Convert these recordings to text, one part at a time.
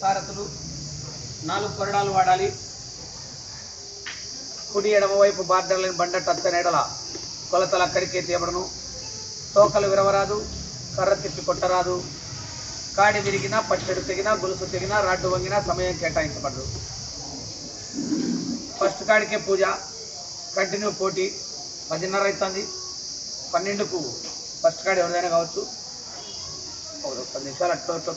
సారథులు నాలుగు కొరడాలు వాడాలి. కుడి ఎడమవైపు బార్డర్లను బండ నెడల కొలతలు అక్కడికే తీయబడను. తోకలు విరవరాదు కర్ర తిప్పి కొట్టరాదు. కాడి విరిగినా పచ్చడి తెగినా గొలుసు తెగినా రాడ్డు వంగినా సమయం కేటాయించబడదు. ఫస్ట్ కాడికే పూజ కంటిన్యూ పోటీ. పదిన్నర అవుతుంది పన్నెండుకు ఫస్ట్ కాడి ఎవరిదైనా కావచ్చు. ఒక పది నిమిషాలు అట్లా అట్లా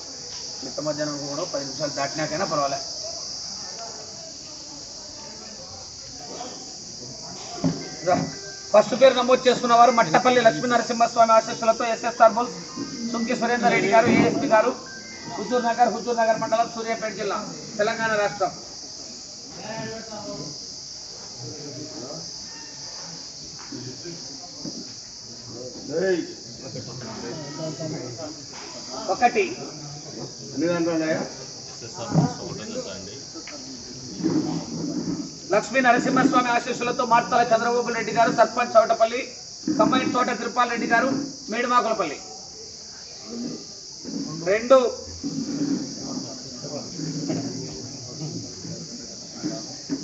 మిట్ట మధ్యాహ్నం కూడా పది నిమిషాలు దాటినాకైనా పర్వాలే. ఫస్ట్ పేరు నమోదు చేసుకున్న వారు మట్టపల్లి లక్ష్మీ నరసింహస్వామి ఆశీస్సులతో ఎస్ఎస్ఆర్ బుల్ సుంకి సురేందర్ రెడ్డి గారు ఏఎస్పీ గారు హుజూర్ నగర్ హుజూర్ నగర్ మండలం సూర్యాపేట జిల్లా తెలంగాణ రాష్ట్రం. ఒకటి. అన్ని దాంట్లో ఉన్నాయా? లక్ష్మీ నరసింహస్వామి ఆశీస్సులతో మార్తల చంద్రబాబు రెడ్డి గారు సర్పంచ్ చౌటపల్లి కమ్మాయి తోట తిరుపాల్ రెడ్డి గారు మేడిమాకులపల్లి రెండు.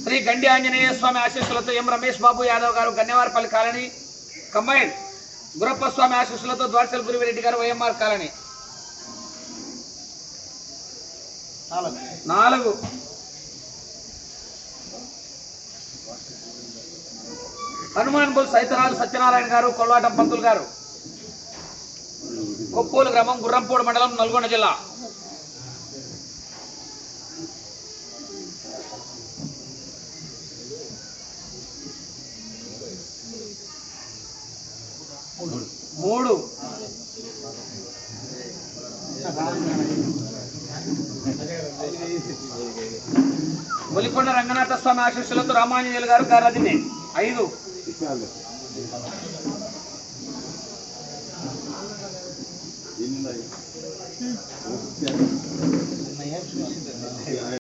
శ్రీ గండి ఆంజనేయ స్వామి ఆశీస్సులతో ఎం రమేష్ బాబు యాదవ్ గారు గన్నేవారపల్లి కాలనీ కమ్మాయి గురప్ప స్వామి ఆశీస్సులతో ద్వారసల గురివిరెడ్డి గారు వైఎంఆర్ కాలనీ. నాలుగు. హనుమాన్ బుల్ సైతనాథ్ సత్యనారాయణ గారు కొల్లాటం పంతులు గారు. కొప్పోలు గ్రామం గుర్రంపూడి మండలం నల్గొండ జిల్లా. మూడు. ఒలికొండ రంగనాథ స్వామి ఆశీస్సులతో రామాంజనేయులు గారు గారదినే ఐదు.